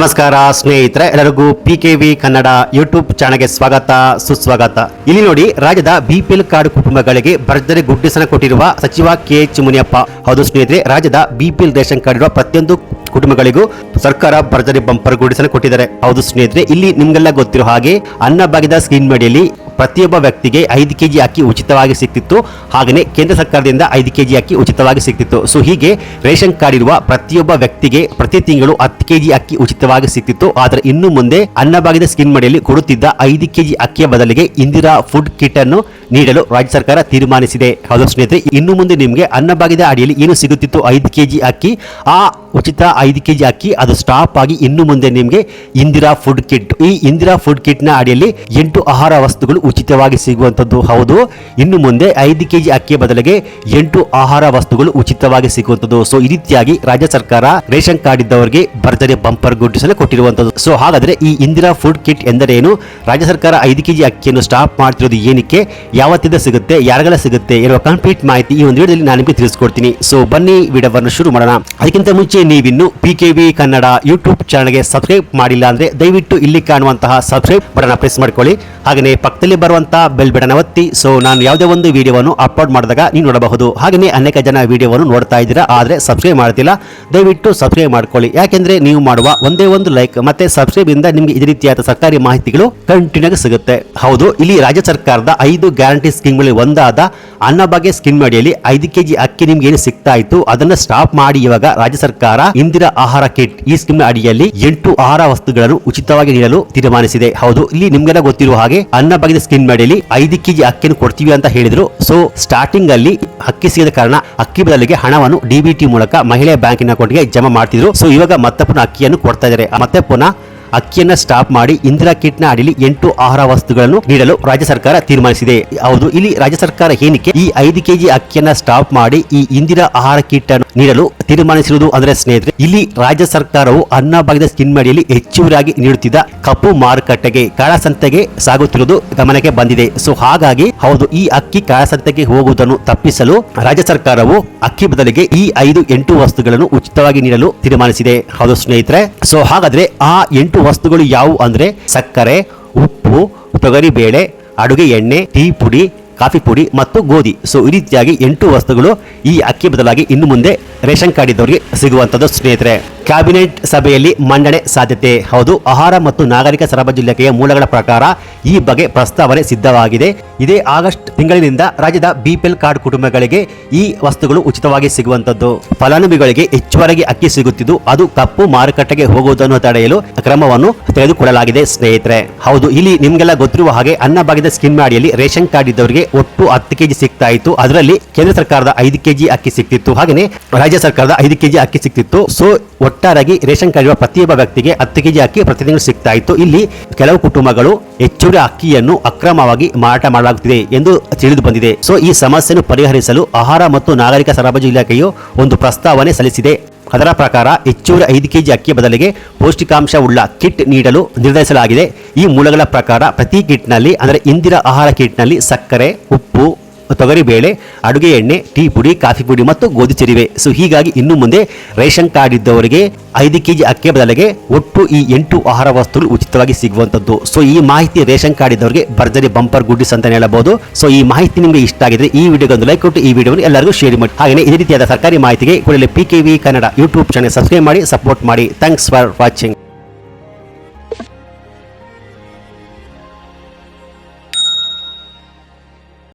ನಮಸ್ಕಾರ, ಸ್ನೇಹಿತರೆ. ಎಲ್ಲರಿಗೂ P K V Kannada YouTube ಚಾನಲ್ಗೆ ಸ್ವಾಗತ, ಸುಸ್ವಾಗತ. ಇಲ್ಲಿ ನೋಡಿ, ರಾಜ್ಯದ ಬಿಪಿಎಲ್ ಕಾರ್ಡ್ ಕುಟುಂಬಗಳಿಗೆ ಭರ್ಜರಿ ಗುಡ್ಡಿಸನ ಕೊಟ್ಟಿರುವ ಸಚಿವ ಕೆ ಎಚ್ ಮುನಿಯಪ್ಪ ಹೌದು ಸ್ನೇಹಿತರೆ, ರಾಜ್ಯದ ಬಿಪಿಎಲ್ ರೇಷನ್ ಕಾರ್ಡ್ ಇರುವ ಪ್ರತಿಯೊಂದು ಕುಟುಂಬಗಳಿಗೂ ಸರ್ಕಾರ ಭರ್ಜರಿ ಬಂಪರ್ ಗುಡಿಸನ ಕೊಟ್ಟಿದ್ದಾರೆ. ಹೌದು ಸ್ನೇಹಿತರೆ, ಇಲ್ಲಿ ನಿಮ್ಗೆಲ್ಲ ಗೊತ್ತಿರೋ ಹಾಗೆ ಅನ್ನಭಾಗ್ಯದ ಸ್ಕೀಮ್ ಅಡಿಯಲ್ಲಿ ಪ್ರತಿಯೊಬ್ಬ ವ್ಯಕ್ತಿಗೆ ಐದು ಕೆಜಿ ಅಕ್ಕಿ ಉಚಿತವಾಗಿ ಸಿಗ್ತಿತ್ತು. ಹಾಗೆಯೇ ಕೇಂದ್ರ ಸರ್ಕಾರದಿಂದ ಐದು ಕೆಜಿ ಅಕ್ಕಿ ಉಚಿತವಾಗಿ ಸಿಗ್ತಿತ್ತು. ಸೊ ಹೀಗೆ ರೇಷನ್ ಕಾರ್ಡ್ ಇರುವ ಪ್ರತಿಯೊಬ್ಬ ವ್ಯಕ್ತಿಗೆ ಪ್ರತಿ ತಿಂಗಳು ಹತ್ತು ಕೆಜಿ ಅಕ್ಕಿ ಉಚಿತವಾಗಿ ಸಿಗ್ತಿತ್ತು. ಆದರೆ ಇನ್ನು ಮುಂದೆ ಅನ್ನಭಾಗ್ಯದ ಸ್ಕೀಮ್ ಅಡಿಯಲ್ಲಿ ಕೊಡುತ್ತಿದ್ದ ಐದು ಕೆಜಿ ಅಕ್ಕಿಯ ಬದಲಿಗೆ ಇಂದಿರಾ ಫುಡ್ ಕಿಟ್ ಅನ್ನು ನೀಡಲು ರಾಜ್ಯ ಸರ್ಕಾರ ತೀರ್ಮಾನಿಸಿದೆ. ಹೌದು ಸ್ನೇಹಿತರೆ, ಇನ್ನು ಮುಂದೆ ನಿಮಗೆ ಅನ್ನಭಾಗ್ಯದ ಅಡಿಯಲ್ಲಿ ಏನು ಸಿಗುತ್ತಿತ್ತು ಐದು ಕೆಜಿ ಅಕ್ಕಿ, ಆ ಉಚಿತ ಐದು ಕೆಜಿ ಅಕ್ಕಿ ಅದು ಸ್ಟಾಪ್ ಆಗಿ ಇನ್ನು ಮುಂದೆ ನಿಮಗೆ ಇಂದಿರಾ ಫುಡ್ ಕಿಟ್. ಈ ಇಂದಿರಾ ಫುಡ್ ಕಿಟ್ನ ಅಡಿಯಲ್ಲಿ ಎಂಟು ಆಹಾರ ವಸ್ತುಗಳು ಉಚಿತವಾಗಿ ಸಿಗುವಂತದ್ದು ಹೌದು, ಇನ್ನು ಮುಂದೆ ಐದು ಕೆಜಿ ಅಕ್ಕಿಯ ಬದಲಿಗೆ ಎಂಟು ಆಹಾರ ವಸ್ತುಗಳು ಉಚಿತವಾಗಿ ಸಿಗುವಂತದ್ದು ಸೊ ಈ ರೀತಿಯಾಗಿ ರಾಜ್ಯ ಸರ್ಕಾರ ರೇಷನ್ ಕಾರ್ಡ್ ಇದ್ದವರಿಗೆ ಭರ್ಜರಿ ಬಂಪರ್ ಗುಡ್ಡಿಸಲು ಕೊಟ್ಟಿರುವಂತದ್ದು ಸೊ ಹಾಗಾದ್ರೆ ಈ ಇಂದಿರಾ ಫುಡ್ ಕಿಟ್ ಎಂದರೇನು ರಾಜ್ಯ ಸರ್ಕಾರ ಐದು ಕೆಜಿ ಅಕ್ಕಿಯನ್ನು ಸ್ಟಾಪ್ ಮಾಡ್ತಿರೋದು ಏನಕ್ಕೆ? ಯಾವತ್ತಿಂದ ಸಿಗುತ್ತೆ, ಯಾರಿಗೆಲ್ಲ ಸಿಗುತ್ತೆ ಇರುವ ಕಂಪ್ಲೀಟ್ ಮಾಹಿತಿ ಈ ಒಂದು ವಿಡಿಯೋದಲ್ಲಿ ನಾನು ನಿಮಗೆ ತಿಳಿಸ್ಕೊಡ್ತೀನಿ. ಸೊ ಬನ್ನಿ, ವಿಡಿಯೋವನ್ನು ಶುರು ಮಾಡೋಣ. ಅದಕ್ಕಿಂತ ಮುಂಚೆ ನೀವಿನ್ನು P K V Kannada YouTube ಚಾನಲ್ಗೆ ಸಬ್ಸ್ಕ್ರೈಬ್ ಮಾಡಿಲ್ಲ ಅಂದರೆ ದಯವಿಟ್ಟು ಇಲ್ಲಿ ಕಾಣುವಂತಹ ಸಬ್ಸ್ಕ್ರೈಬ್ ಬಟನ್ ಪ್ರೆಸ್ ಮಾಡ್ಕೊಳ್ಳಿ. ಹಾಗೆಯೇ ಪಕ್ಕದಲ್ಲಿ ಬರುವಂತಹ ಬೆಲ್ ಬಟನ್ ಒತ್ತಿ. ಸೊ ನಾನು ಯಾವುದೇ ಒಂದು ವಿಡಿಯೋವನ್ನು ಅಪ್ಲೋಡ್ ಮಾಡಿದಾಗ ನೀವು ನೋಡಬಹುದು. ಹಾಗೆಯೇ ಅನೇಕ ಜನ ವಿಡಿಯೋವನ್ನು ನೋಡ್ತಾ ಇದ್ದೀರಾ ಆದರೆ ಸಬ್ಸ್ಕ್ರೈಬ್ ಮಾಡ್ತಿಲ್ಲ, ದಯವಿಟ್ಟು ಸಬ್ಸ್ಕ್ರೈಬ್ ಮಾಡ್ಕೊಳ್ಳಿ. ಯಾಕೆಂದರೆ ನೀವು ಮಾಡುವ ಒಂದೇ ಒಂದು ಲೈಕ್ ಮತ್ತೆ ಸಬ್ಸ್ಕ್ರೈಬ್ ಇಂದ ನಿಮಗೆ ಇದೇ ರೀತಿಯಾದ ಸರ್ಕಾರಿ ಮಾಹಿತಿಗಳು ಕಂಟಿನ್ಯೂ ಆಗಿ ಸಿಗುತ್ತೆ. ಹೌದು, ಇಲ್ಲಿ ರಾಜ್ಯ ಸರ್ಕಾರದ ಐದು ಸ್ಕೀಮ್ಗಳಲ್ಲಿ ಒಂದಾದ ಅನ್ನಭಾಗ್ಯ ಸ್ಕೀಮ್ ಅಡಿಯಲ್ಲಿ ಐದು ಕೆಜಿ ಅಕ್ಕಿ ನಿಮ್ಗೆ ಏನು ಸಿಗ್ತಾ ಇತ್ತು, ಅದನ್ನ ಸ್ಟಾಪ್ ಮಾಡಿ ಇವಾಗ ರಾಜ್ಯ ಸರ್ಕಾರ ಇಂದಿರಾ ಆಹಾರ ಕಿಟ್ ಈ ಸ್ಕೀಮ್ ಅಡಿಯಲ್ಲಿ ಎಂಟು ಆಹಾರ ವಸ್ತುಗಳನ್ನು ಉಚಿತವಾಗಿ ನೀಡಲು ತೀರ್ಮಾನಿಸಿದೆ. ಹೌದು, ಇಲ್ಲಿ ನಿಮ್ಗೆಲ್ಲ ಗೊತ್ತಿರುವ ಹಾಗೆ ಅನ್ನಭಾಗ್ಯದ ಸ್ಕೀಮ್ ಅಡಿಯಲ್ಲಿ ಐದು ಕೆಜಿ ಅಕ್ಕಿಯನ್ನು ಕೊಡ್ತೀವಿ ಅಂತ ಹೇಳಿದ್ರು. ಸೊ ಸ್ಟಾರ್ಟಿಂಗ್ ಅಲ್ಲಿ ಅಕ್ಕಿ ಸಿಗದ ಕಾರಣ ಅಕ್ಕಿ ಬದಲಿಗೆ ಹಣವನ್ನು ಡಿಬಿಟಿ ಮೂಲಕ ಮಹಿಳೆಯ ಬ್ಯಾಂಕಿನ ಅಕೌಂಟ್ಗೆ ಜಮಾ ಮಾಡ್ತಿದ್ರು. ಸೊ ಇವಾಗ ಮತ್ತೆ ಪುನಃ ಅಕ್ಕಿಯನ್ನು ಕೊಡ್ತಾ ಇದ್ದಾರೆ. ಮತ್ತೆ ಪುನಃ ಅಕ್ಕಿಯನ್ನ ಸ್ಟಾಪ್ ಮಾಡಿ ಇಂದಿರಾ ಕಿಟ್ನ ಅಡಿಲಿ ಎಂಟು ಆಹಾರ ವಸ್ತುಗಳನ್ನು ನೀಡಲು ರಾಜ್ಯ ಸರ್ಕಾರ ತೀರ್ಮಾನಿಸಿದೆ. ಹೌದು, ಇಲ್ಲಿ ರಾಜ್ಯ ಸರ್ಕಾರ ಏನಕ್ಕೆ ಈ ಐದು ಕೆಜಿ ಅಕ್ಕಿಯನ್ನ ಸ್ಟಾಪ್ ಮಾಡಿ ಈ ಇಂದಿರಾ ಆಹಾರ ಕಿಟ್ ಅನ್ನು ನೀಡಲು ತೀರ್ಮಾನಿಸಿರುವುದು ಅಂದ್ರೆ ಸ್ನೇಹಿತರೆ, ಇಲ್ಲಿ ರಾಜ್ಯ ಸರ್ಕಾರವು ಅನ್ನಭಾಗ್ಯದ ಸ್ಕಿನ್ ಅಡಿಯಲ್ಲಿ ಹೆಚ್ಚುವರಿಯಾಗಿ ನೀಡುತ್ತಿದ್ದ ಕಪ್ಪು ಮಾರುಕಟ್ಟೆಗೆ ಕಾಳಸಂತೆಗೆ ಸಾಗುತ್ತಿರುವುದು ಗಮನಕ್ಕೆ ಬಂದಿದೆ. ಸೊ ಹಾಗಾಗಿ ಹೌದು, ಈ ಅಕ್ಕಿ ಕಾಳಸಂತೆಗೆ ಹೋಗುವುದನ್ನು ತಪ್ಪಿಸಲು ರಾಜ್ಯ ಸರ್ಕಾರವು ಅಕ್ಕಿ ಬದಲಿಗೆ ಈ ಐದು ಎಂಟು ವಸ್ತುಗಳನ್ನು ಉಚಿತವಾಗಿ ನೀಡಲು ತೀರ್ಮಾನಿಸಿದೆ. ಹೌದು ಸ್ನೇಹಿತರೆ ಸೊ ಹಾಗಾದ್ರೆ ಆ ಎಂಟು ವಸ್ತುಗಳು ಯಾವುವು ಅಂದರೆ ಸಕ್ಕರೆ, ಉಪ್ಪು, ತೊಗರಿಬೇಳೆ, ಅಡುಗೆ ಎಣ್ಣೆ, ಟೀ ಪುಡಿ, ಕಾಫಿ ಪುಡಿ ಮತ್ತು ಗೋಧಿ. ಸೊ ಈ ರೀತಿಯಾಗಿ ಎಂಟು ವಸ್ತುಗಳು ಈ ಅಕ್ಕಿ ಬದಲಾಗಿ ಇನ್ನು ಮುಂದೆ ರೇಷನ್ ಕಾರ್ಡ್ ಇದ್ದವರಿಗೆ ಸಿಗುವಂಥದ್ದು ಸ್ನೇಹಿತರೆ. ಕ್ಯಾಬಿನೆಟ್ ಸಭೆಯಲ್ಲಿ ಮಂಡನೆ ಸಾಧ್ಯತೆ. ಹೌದು, ಆಹಾರ ಮತ್ತು ನಾಗರಿಕ ಸರಬರಾಜು ಇಲಾಖೆಯ ಮೂಲಗಳ ಪ್ರಕಾರ ಈ ಬಗ್ಗೆ ಪ್ರಸ್ತಾವನೆ ಸಿದ್ಧವಾಗಿದೆ. ಇದೇ ಆಗಸ್ಟ್ ತಿಂಗಳಿನಿಂದ ರಾಜ್ಯದ ಬಿಪಿಎಲ್ ಕಾರ್ಡ್ ಕುಟುಂಬಗಳಿಗೆ ಈ ವಸ್ತುಗಳು ಉಚಿತವಾಗಿ ಸಿಗುವಂತದ್ದು ಫಲಾನುಭವಿಗಳಿಗೆ ಹೆಚ್ಚುವರೆಗೆ ಅಕ್ಕಿ ಸಿಗುತ್ತಿದ್ದು, ಅದು ಕಪ್ಪು ಮಾರುಕಟ್ಟೆಗೆ ಹೋಗುವುದನ್ನು ತಡೆಯಲು ಕ್ರಮವನ್ನು ತೆಗೆದುಕೊಳ್ಳಲಾಗಿದೆ ಸ್ನೇಹಿತರೆ. ಹೌದು, ಇಲ್ಲಿ ನಿಮ್ಗೆಲ್ಲ ಗೊತ್ತಿರುವ ಹಾಗೆ ಅನ್ನಭಾಗ್ಯದ ಸ್ಕೀಮ್ ಅಡಿಯಲ್ಲಿ ರೇಷನ್ ಕಾರ್ಡ್ ಇದ್ದವರಿಗೆ ಒಟ್ಟು ಹತ್ತು ಕೆಜಿ ಸಿಗ್ತಾ ಇತ್ತು ಅದರಲ್ಲಿ ಕೇಂದ್ರ ಸರ್ಕಾರದ ಐದು ಕೆಜಿ ಅಕ್ಕಿ ಸಿಗ್ತಿತ್ತು. ಹಾಗೆಯೇ ರಾಜ್ಯ ಸರ್ಕಾರದ ಐದು ಕೆಜಿ ಅಕ್ಕಿ ಸಿಕ್ತಿತ್ತು ಸೊ ಒಟ್ಟಾರಾಗಿ ರೇಷನ್ ಕಾರ್ಡ್ ಪ್ರತಿಯೊಬ್ಬ ವ್ಯಕ್ತಿಗೆ ಹತ್ತು ಕೆಜಿ ಅಕ್ಕಿ ಪ್ರತಿ ತಿಂಗಳು ಸಿಗ್ತಾ ಇತ್ತು ಇಲ್ಲಿ ಕೆಲವು ಕುಟುಂಬಗಳು ಹೆಚ್ಚುವರಿ ಅಕ್ಕಿಯನ್ನು ಅಕ್ರಮವಾಗಿ ಮಾರಾಟ ಮಾಡಲಾಗುತ್ತಿದೆ ಎಂದು ತಿಳಿದು ಬಂದಿದೆ. ಸೊ, ಈ ಸಮಸ್ಯೆಯನ್ನು ಪರಿಹರಿಸಲು ಆಹಾರ ಮತ್ತು ನಾಗರಿಕ ಸರಬರಾಜು ಇಲಾಖೆಯು ಒಂದು ಪ್ರಸ್ತಾವನೆ ಸಲ್ಲಿಸಿದೆ. ಅದರ ಪ್ರಕಾರ ಹೆಚ್ಚುವರಿ ಐದು ಕೆಜಿ ಅಕ್ಕಿ ಬದಲಿಗೆ ಪೌಷ್ಟಿಕಾಂಶವುಳ್ಳ ಕಿಟ್ ನೀಡಲು ನಿರ್ಧರಿಸಲಾಗಿದೆ. ಈ ಮೂಲಗಳ ಪ್ರಕಾರ ಪ್ರತಿ ಕಿಟ್ನಲ್ಲಿ, ಅಂದರೆ ಇಂದಿರಾ ಆಹಾರ ಕಿಟ್ನಲ್ಲಿ ಸಕ್ಕರೆ, ಉಪ್ಪು ತೊಗರಿಬೇಳೆ ಅಡುಗೆ ಎಣ್ಣೆ, ಟೀ ಪುಡಿ, ಕಾಫಿ ಪುಡಿ ಮತ್ತು ಗೋಧಿ ಚರಿವೆ. ಸೊ ಹೀಗಾಗಿ ಇನ್ನು ಮುಂದೆ ರೇಷನ್ ಕಾರ್ಡ್ ಇದ್ದವರಿಗೆ ಐದು ಕೆಜಿ ಅಕ್ಕಿ ಬದಲಿಗೆ ಒಟ್ಟು ಈ ಎಂಟು ಆಹಾರ ವಸ್ತುಗಳು ಉಚಿತವಾಗಿ ಸಿಗುವಂತದ್ದು. ಸೊ ಈ ಮಾಹಿತಿ ರೇಷನ್ ಕಾರ್ಡ್ ಇದ್ದವರಿಗೆ ಭರ್ಜರಿ ಬಂಪರ್ ಗುಡ್ಡಿಸ್ ಅಂತ ಹೇಳಬಹುದು. ಸೊ ಈ ಮಾಹಿತಿ ನಿಮಗೆ ಇಷ್ಟ ಆಗಿದ್ರೆ ಈ ವಿಡಿಯೋಗೆ ಒಂದು ಲೈಕ್ ಕೊಟ್ಟು ಈ ವಿಡಿಯೋವನ್ನು ಎಲ್ಲರಿಗೂ ಶೇರ್ ಮಾಡಿ. ಹಾಗೆ ಇದೇ ರೀತಿಯಾದ ಸರ್ಕಾರಿ ಮಾಹಿತಿಗೆ ಕೂಡಲೇ P K V Kannada YouTube channel subscribe ಮಾಡಿ ಸಪೋರ್ಟ್ ಮಾಡಿ. Thanks for watching